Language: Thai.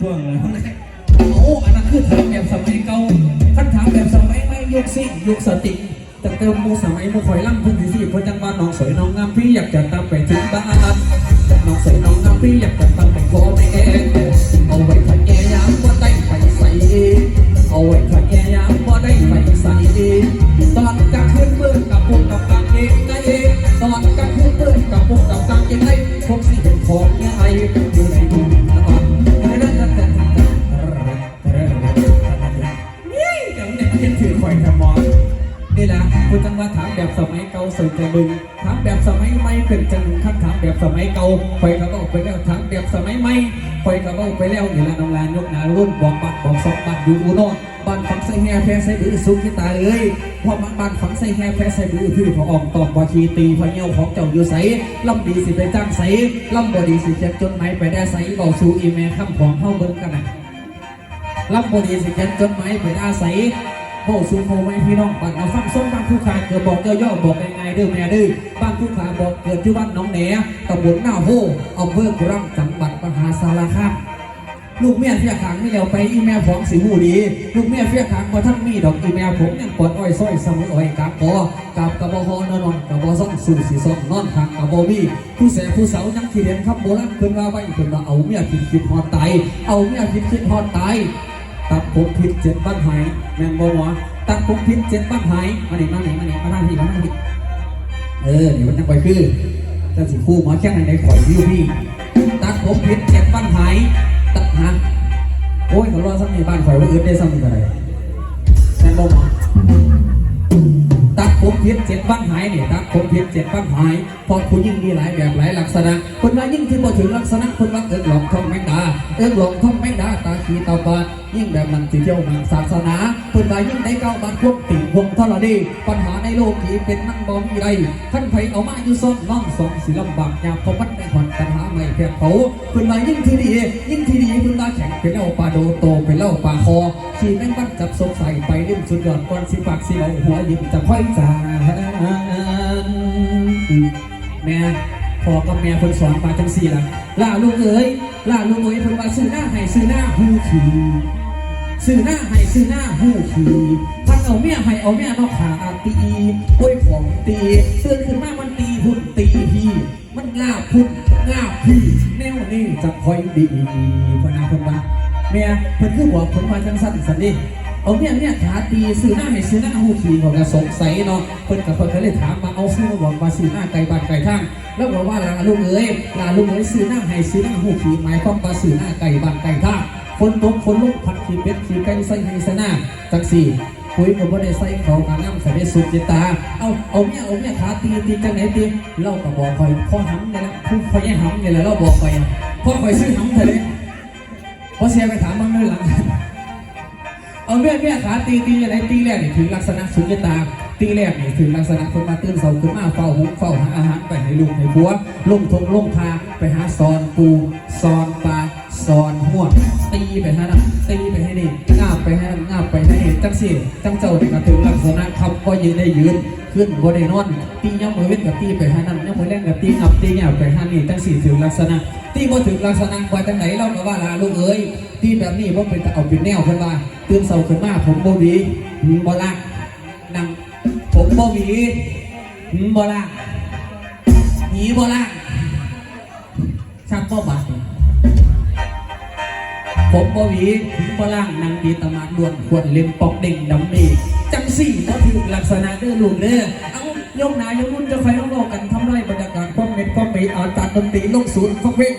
ท่วงเลยโอ้อันนั้นคือถามแบบสมัยเก่าท่านถามแบบสมัยใหม่ยุคซิ่งยุคสติแต่เติมโมสมัยโมคอยล่ำพึ่งที่สี่คนจังหวัดน้องสวยน้องงามพี่อยากจะตามไปถึงบ้านน้องสวยน้องงามพี่อยากจะตามไปขอแม่เอาไว้ขัดแย้ยามว่าได้ไปใส่เอาไว้ขัดแย้ยามว่าได้ไปใส่ตอนกลางคืนเปื้อกับปุกกับกางเกงในตอนกลางคืนเปื้อกับปุกกับกางเกงในพวกสิเป็นของยังไง ถือข่อยทำมอนนี่แหละคุณจังว่าถามแบบสมัยเก่าสุดจะดึงถามแบบสมัยใหม่เป็นจังคำถามแบบสมัยเก่าข่อยก็บอกไปแล้วถามแบบสมัยใหม่ข่อยก็บอกไปแล้วนี่ละน้องลานยกนารุ่นบอกบักบอกสมบัติอยู่อุโนนบ้านฝังใส่แห่แพ้ใส่บือสุขิตาเลยพราะมันบ้านฝังใส่แห่แพ้ใส่บือคือพออ่อกตอกบาชีตีพอเงี้ยวของเจ้าอยู่ใสล่ำดีสิไปจ้างใสล่ำบดีสิเจ็บจนไหมไปได้ใสบอกสู่อีเมลคำของเข้าเบิ้งกันนะรับบดีสิเขียนจดหมายเป็นอาศัย โบสูงโคไว้พี่น้องปัดเอาฟังส้มบางผู้ขาเกิดบอกย่อบอกง่ายๆเด้อแม่เด้อบางผู้ขาบอกเกิดที่วัดหน้องแหนตำบลหน้าโฮอำเภอกรังจังหวัดมหาสารคามลูกเมียเฟียขังไม่เดียวไปอีแม่ของสิหูดีลูกเมียเฟียขังพอท่านมีดอกอีแม่ผมยังกดอ้อยส้อยสมุนอ้อยกับคอกับกระบอกฮอนอนกระบอกซ่องสู่สีซ่องนอนทางกระบอกมีผู้แสผู้เสายังขีเรียนครับโบราณเพิ่นว่าไว้เพิ่นว่าเอาเมียคิดคิดฮอดตายเอาเมียคิดคิดฮอดตาย ตัดผมพิษเจ็ดบ้านหายแมงบวะตัดผมพิษเจ็ดบ้านหายมาไหนมาไหนมาไหนมาหน้าที่มาหน้าที่เออเดี๋ยวมันจะไปคือจะสิคู่หมอแค่ไหนในข่อยวิวพี่ ตัดผมพิษเจ็ดบ้านหายตัดฮะโอ้ยเขารอสักในบ้านข่อยว่าอึดได้สักอะไรแมงบวะตัดผมพิษเจ็ดบ้านหายเนี่ยตัดผมพิษเจ็ดบ้านหายพอคุณยิ่งมีหลายแบบหลายลักษณะ คนว่ายิ่งที่พอถึงลักษณะคนว่าเอิกหลอกท่องแมงดาเอิกหลอกท่องแมงดาตา ขีตบาดยิ่งแบบมันสิเที่ยวมันศาสนาคนว่ายิ่งได้เก้าบาทควบติ่งวงทรดี ปัญหาในโลกนี้เป็นนั่งบอมีไรท่านไผเอามาอยู่ซ่อนน้องสองสิลำบากยาพราะมันได้ผ่อนปัญหาไม่แพ้เขาคนว่ายิ่งที่ดี ยิ่งที่ดีคนว่าแข็งเป็นเล่าปลาโดโตเป็นเล่าปลาคอขี่แม่งบันจับสงสัยไปเล่มสุดยอดก่อนสิปากสิเอาหัวยิ้มจะค่อยจานแม่พอกับแม่คนสอนมาจังสี่ละล่าลูกเอ๋ย ล่าลูกเอ๋ยเพิ่นว่าซื้อหน้าให้ซื้อหน้าหูขี่ซื้อหน้าให้ซื้อหน้าหูขี่พันเอาเมียให้เอาเมียนอกขาตีโอ้ยของตีเตือนขึ้นมามันตีหุ่นตีพีมันงาพุ่นงาพี่แนวนี่จะคอยดีพนาเพิ่นว่าเมียเพิ่นคือบอกเพิ่นว่าจังสั่นสันดิ เอาเมียเมียขาตีซื้อหน้าให้ซื้อหน้าหูขี่ผมก็สงสัยเนาะเพิ่นกับเพิ่นก็เลยถามมาเอาซื้อมาบอกว่าซื้อหน้าไก่บ้านไก่ทางแล้วบอกว่าลาลูกเอ๋ยลาลูกเอ๋ยซื้อหน้าให้ซื้อหน้าหูขี่หมายความว่าซื้อหน้าไก่บ้านไก่ท่าฝนตกฝนลุกผัดขีเป็ดขีไก่ใส่ให้สนาจังสี่คุยกับว่ได้ใส่เขากางน้ำใส่ได้สุดจิตา เอาเอาเมียเอาเมียขาตีตีจังไหนตีเล่ากับบอกคอยพ่อหำเนี่ยละผู้พ่อแย่หำเนี่ยแหละเราบอกไปพ่อคอยซื้อหำเถอะเลยพอเสียไปถามบ้างเลยหลัง เอาเมียเมียขาตีตีอะไรตีแรกนี่ถึงลักษณะสุญญตา ตีแรกนี่ถึงลักษณะคนมาตื่นเสาขึ้นมาเฝ้าหุงเฝ้าหาอาหารไปให้ลูกให้ผัวลงทงลงทาไปหาซอนปูซอนปลาซอนหัวดตีไปหานั่นตีไปให้นี่งาบไปให้งาบไปให้นี่จังสิจังเจ้าเนี่ก็ถึงลักษณะคำก็ยืนได้ยืนขึ้นบ่ได้นอนตีย่ำมือเว้นกับตีไปหานั่นย่ำมือเล่นกับตีงับตีเงียบไปหานี่จังสิถึงลักษณะ ตีบ่ถึงลักษณะว่าจังไหนเราก็ว่าลาลูกเอ้ยตีแบบนี้ว่าเป็นเอาเป็นแนวเพิ่นว่า ตื่นเสาขึ้นมาผมบ่ดีบ่ละนั่งผมบ่หวีบ่ละหนีบ่ละชักบ่บาดผมบ่หวีหืมบ่ล่างนั่งดีตมานล้วนควรเล่นปอกเด้งดำนี่จังสี่บ่ถึงลักษณะเด้อลูกเด้อเอายกหนายกรุ่นจะไฟต้องรอกันทำไรบรรยากาศความเม็ดความมีอาจารย์ดนตรีลงศูนย์ฟังเพลง